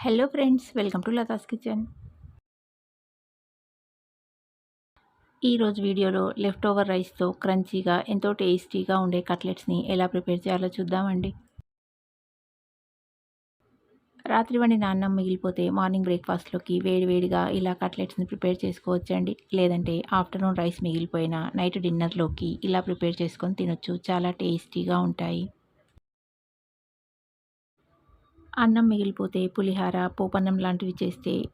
Hello friends welcome to Latha's kitchen ఈరోజు వీడియోలో left over రైస్తో క్రంచీగా ఎంతో టేస్టీగా ఉండే కట్లెట్స్ని ఎలా ప్రిపేర్ చేయాలో చూద్దామండి. రాత్రి వండిన అన్నం మిగిలిపోతే మార్నింగ్ బ్రేక్ఫాస్ట్లోకి వేడివేడిగా ఇలా కట్లెట్స్ని ప్రిపేర్ చేసుకోవచ్చండి. లేదంటే ఆఫ్టర్నూన్ రైస్ మిగిలిపోయిన నైట్ డిన్నర్లోకి ఇలా ప్రిపేర్ చేసుకొని తినొచ్చు. చాలా టేస్టీగా ఉంటాయి. అన్నం మిగిలిపోతే పులిహార పోపన్నం లాంటివి చేస్తే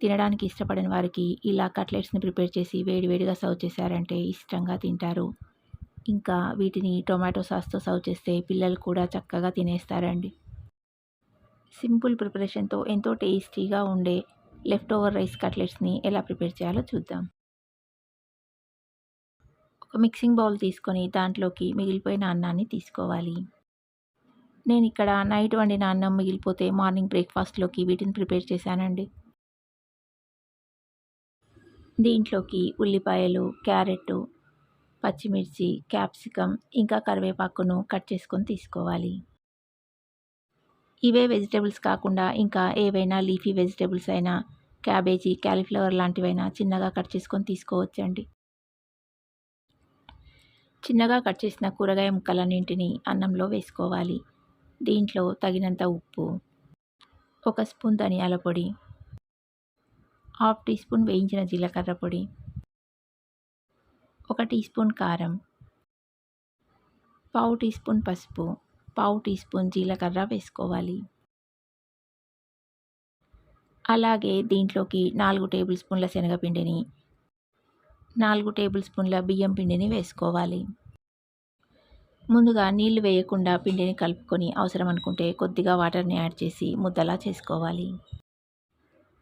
తినడానికి ఇష్టపడని వారికి ఇలా కట్లెట్స్ని ప్రిపేర్ చేసి వేడివేడిగా సర్వ్ చేశారంటే ఇష్టంగా తింటారు. ఇంకా వీటిని టొమాటో సాస్తో సర్వ్ చేస్తే పిల్లలు కూడా చక్కగా తినేస్తారండి. సింపుల్ ప్రిపరేషన్తో ఎంతో టేస్టీగా ఉండే లెఫ్ట్ ఓవర్ రైస్ కట్లెట్స్ని ఎలా ప్రిపేర్ చేయాలో చూద్దాం. ఒక మిక్సింగ్ బౌల్ తీసుకొని దాంట్లోకి మిగిలిపోయిన అన్నాన్ని తీసుకోవాలి. నేను ఇక్కడ నైట్ వండిన అన్నం మిగిలిపోతే మార్నింగ్ బ్రేక్ఫాస్ట్లోకి వీటిని ప్రిపేర్ చేశానండి. దీంట్లోకి ఉల్లిపాయలు క్యారెట్ పచ్చిమిర్చి క్యాప్సికమ్ ఇంకా కరివేపాకును కట్ చేసుకొని తీసుకోవాలి. ఇవే వెజిటేబుల్స్ కాకుండా ఇంకా ఏవైనా లీఫీ వెజిటేబుల్స్ అయినా క్యాబేజీ క్యాలీఫ్లవర్ లాంటివైనా చిన్నగా కట్ చేసుకొని తీసుకోవచ్చండి. చిన్నగా కట్ చేసిన కూరగాయ ముక్కలన్నింటినీ అన్నంలో వేసుకోవాలి. దీంట్లో తగినంత ఉప్పు ఒక స్పూన్ ధనియాల పొడి హాఫ్ టీ స్పూన్ వేయించిన జీలకర్ర పొడి ఒక టీ స్పూన్ కారం పావు టీ స్పూన్ పసుపు పావు టీ స్పూన్ జీలకర్ర వేసుకోవాలి. అలాగే దీంట్లోకి నాలుగు టేబుల్ స్పూన్ల శనగపిండిని నాలుగు టేబుల్ స్పూన్ల బియ్యం పిండిని వేసుకోవాలి. ముందుగా నీళ్ళు వేయకుండా పిండిని కలుపుకొని అవసరం అనుకుంటే కొద్దిగా వాటర్ని యాడ్ చేసి ముద్దలా చేసుకోవాలి.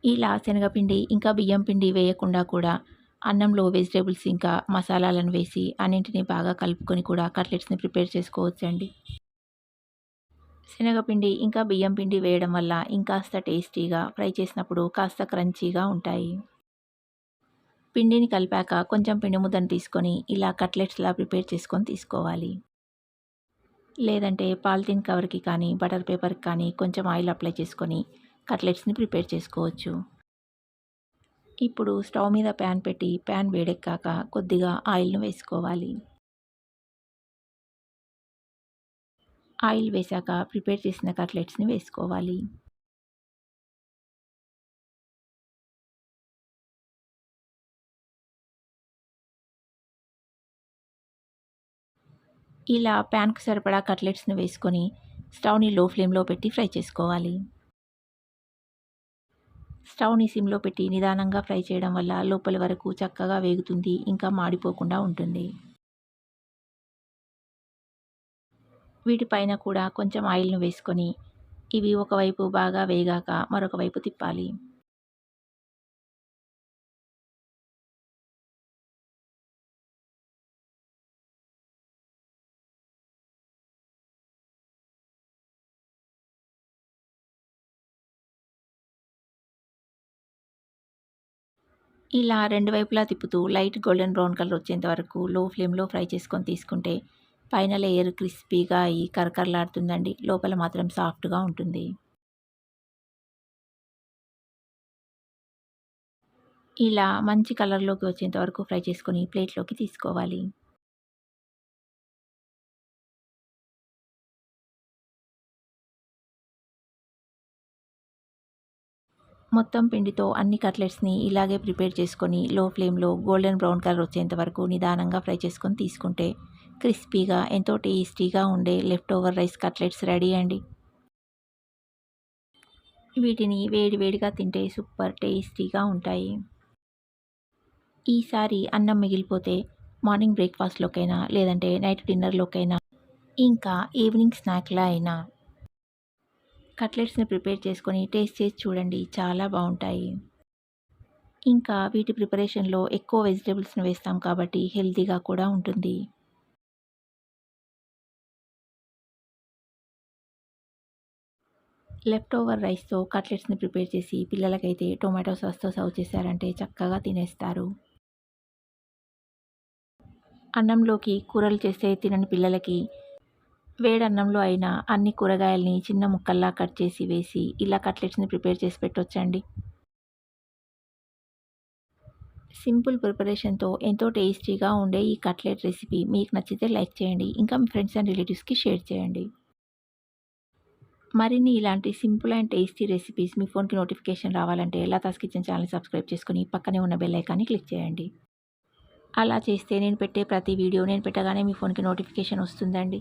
ఇలా శనగపిండి ఇంకా బియ్యం పిండి వేయకుండా కూడా అన్నంలో వెజిటేబుల్స్ ఇంకా మసాలాలను వేసి అన్నింటినీ బాగా కలుపుకొని కూడా కట్లెట్స్ని ప్రిపేర్ చేసుకోవచ్చండి. శనగపిండి ఇంకా బియ్యం పిండి వేయడం వల్ల ఇంకాస్త టేస్టీగా ఫ్రై చేసినప్పుడు కాస్త క్రంచీగా ఉంటాయి. పిండిని కలిపాక కొంచెం పిండి ముద్దను తీసుకొని ఇలా కట్లెట్స్లా ప్రిపేర్ చేసుకొని తీసుకోవాలి. లేదంటే పాలిథిన్ కవర్కి కానీ బటర్ పేపర్కి కానీ కొంచెం ఆయిల్ అప్లై చేసుకొని కట్లెట్స్ని ప్రిపేర్ చేసుకోవచ్చు. ఇప్పుడు స్టవ్ మీద ప్యాన్ పెట్టి ప్యాన్ వేడెక్కాక కొద్దిగా ఆయిల్ను వేసుకోవాలి. ఆయిల్ వేశాక ప్రిపేర్ చేసిన కట్లెట్స్ని వేసుకోవాలి. ఇలా ప్యాన్కు సరిపడా కట్లెట్స్ని వేసుకొని స్టవ్ని లో ఫ్లేమ్లో పెట్టి ఫ్రై చేసుకోవాలి. స్టవ్ని సిమ్లో పెట్టి నిదానంగా ఫ్రై చేయడం వల్ల లోపల వరకు చక్కగా వేగుతుంది ఇంకా మాడిపోకుండా ఉంటుంది. వీటిపైన కూడా కొంచెం ఆయిల్ను వేసుకొని ఇవి ఒకవైపు బాగా వేగాక మరొక వైపు తిప్పాలి. ఇలా రెండు వైపులా తిప్పుతూ లైట్ గోల్డెన్ బ్రౌన్ కలర్ వచ్చేంత వరకు లో ఫ్లేమ్లో ఫ్రై చేసుకొని తీసుకుంటే పైన లేయర్ క్రిస్పీగా అయ్యి కరకరలాడుతుందండి. లోపల మాత్రం సాఫ్ట్గా ఉంటుంది. ఇలా మంచి కలర్లోకి వచ్చేంత వరకు ఫ్రై చేసుకొని ప్లేట్లోకి తీసుకోవాలి. మొత్తం పిండితో అన్ని కట్లెట్స్ని ఇలాగే ప్రిపేర్ చేసుకొని లో ఫ్లేమ్లో గోల్డెన్ బ్రౌన్ కలర్ వచ్చేంత వరకు నిదానంగా ఫ్రై చేసుకొని తీసుకుంటే క్రిస్పీగా ఎంతో టేస్టీగా ఉండే left over rice cutlets ready అండి. వీటిని వేడివేడిగా తింటే సూపర్ టేస్టీగా ఉంటాయి. ఈసారి అన్నం మిగిలిపోతే మార్నింగ్ బ్రేక్ఫాస్ట్లోకైనా లేదంటే నైట్ డిన్నర్లోకైనా ఇంకా ఈవినింగ్ స్నాక్లా అయినా కట్లెట్స్ని ప్రిపేర్ చేసుకొని టేస్ట్ చేసి చూడండి. చాలా బాగుంటాయి. ఇంకా వీటి ప్రిపరేషన్లో ఎక్కువ వెజిటేబుల్స్ని వేస్తాం కాబట్టి హెల్తీగా కూడా ఉంటుంది. లెఫ్ట్ ఓవర్ రైస్తో కట్లెట్స్ని ప్రిపేర్ చేసి పిల్లలకైతే టొమాటో సాస్తో సర్వ్ చేశారంటే చక్కగా తినేస్తారు. అన్నంలోకి కూరలు చేస్తే తినని పిల్లలకి వేడన్నంలో అయినా అన్ని కూరగాయల్ని చిన్న ముక్కల్లా కట్ చేసి వేసి ఇలా కట్లెట్స్ని ప్రిపేర్ చేసి పెట్టొచ్చండి. సింపుల్ ప్రిపరేషన్తో ఎంతో టేస్టీగా ఉండే ఈ కట్లెట్ రెసిపీ మీకు నచ్చితే లైక్ చేయండి ఇంకా మీ ఫ్రెండ్స్ అండ్ రిలేటివ్స్కి షేర్ చేయండి. మరిన్ని ఇలాంటి సింపుల్ అండ్ టేస్టీ రెసిపీస్ మీ ఫోన్కి నోటిఫికేషన్ రావాలంటే లతాస్ కిచెన్ ఛానల్ సబ్స్క్రైబ్ చేసుకుని పక్కనే ఉన్న బెల్ ఐకాన్ని క్లిక్ చేయండి. అలా చేస్తే నేను పెట్టే ప్రతి వీడియో నేను పెట్టగానే మీ ఫోన్కి నోటిఫికేషన్ వస్తుందండి.